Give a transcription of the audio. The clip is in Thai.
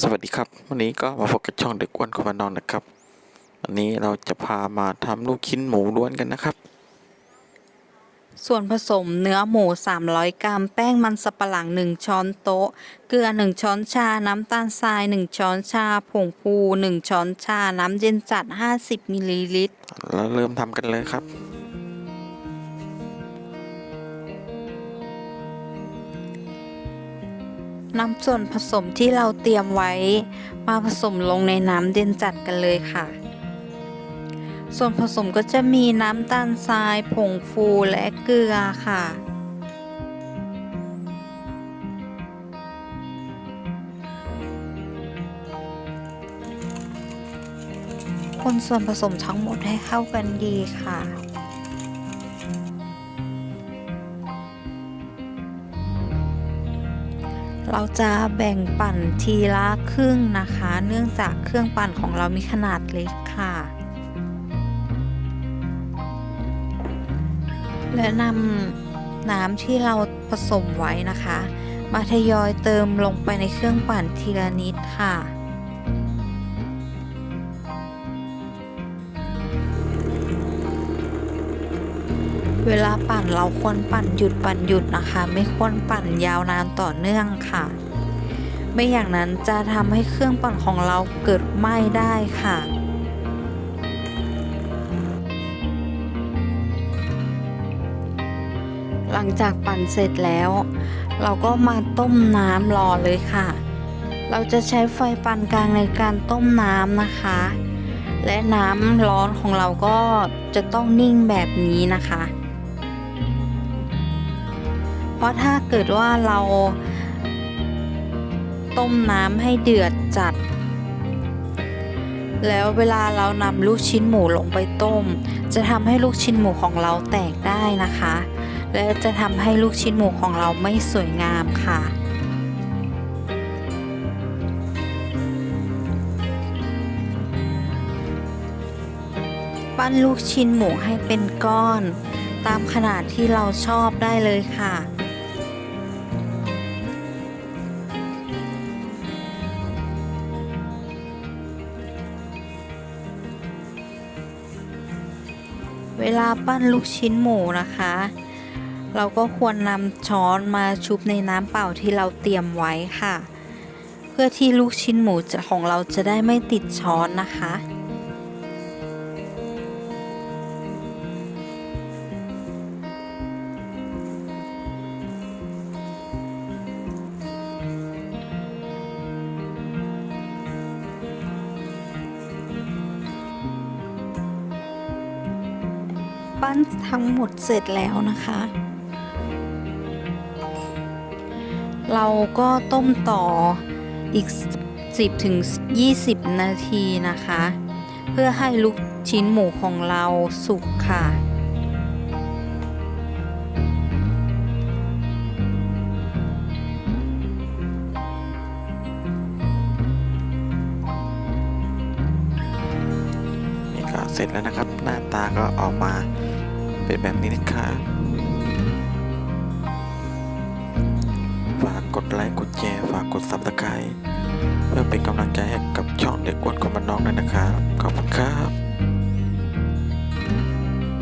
สวัสดีครับ วันนี้ก็มาพบกับช่องเด็กอ้วนคอมมานอนนะครับ วันนี้เราจะพามาทำลูกชิ้นหมูล้วนกันนะครับ ส่วนผสมเนื้อหมู 300 กรัม แป้งมันสับปะหลัง 1 ช้อนโต๊ะ เกลือ 1 ช้อนชา น้ำตาลทราย 1 ช้อนชา ผงฟู 1 ช้อนชา น้ำเย็นจัด 50มิลลิลิตรแล้วเริ่มทำกันเลยครับ นำส่วนผสมที่เราเตรียมไว้ มาผสมลงในน้ำเย็นจัดกันเลยค่ะ ส่วนผสมก็จะมีน้ำตาลทราย ผงฟูและเกลือค่ะคนส่วนผสมทั้งหมดให้เข้ากันดีค่ะ เราจะแบ่งปั่นทีละครึ่งนะคะ เนื่องจากเครื่องปั่นของเรามีขนาดเล็กค่ะ และนำน้ำที่เราผสมไว้นะคะ มาทยอยเติมลงไปในเครื่องปั่นทีละนิดค่ะ เวลาปั่นเราควรปั่นหยุดปั่นหยุดนะคะ ไม่ควรปั่นยาวนานต่อเนื่องค่ะ ไม่อย่างนั้นจะทำให้เครื่องปั่นของเราเกิดไหม้ได้ค่ะหลังจากปั่นเสร็จแล้ว เราก็มาต้มน้ำรอเลยค่ะ เราจะใช้ไฟปานกลางในการต้มน้ำนะคะ และน้ำร้อนของเราก็จะต้องนิ่งแบบนี้นะคะ เพราะถ้าเกิดว่าเราต้มน้ำให้เดือดจัด แล้วเวลาเรานำลูกชิ้นหมูลงไปต้ม จะทำให้ลูกชิ้นหมูของเราแตกได้นะคะ และจะทำให้ลูกชิ้นหมูของเราไม่สวยงามค่ะปั้นลูกชิ้นหมูให้เป็นก้อน ตามขนาดที่เราชอบได้เลยค่ะ เวลาปั้นลูกชิ้นหมูนะคะ เราก็ควรนำช้อนมาชุบในน้ำเปล่าที่เราเตรียมไว้ค่ะ เพื่อที่ลูกชิ้นหมูของเราจะได้ไม่ติดช้อนนะคะ ปั้นทั้งหมดเสร็จแล้วนะคะ เราก็ต้มต่ออีก 10ถึง20 นาทีนะคะ เพื่อให้ลูกชิ้นหมูของเราสุกค่ะนี่ก็เสร็จแล้วนะครับ หน้าตาก็ออกมา เป็นแบบนี้นะครับฝากกดไลค์กดแชร์ฝากกดซับสไครต์เพื่อเป็นกำลังใจให้กับช่องเด็กอ้วนคอมมานน้องด้วยนะครับขอบคุณครับ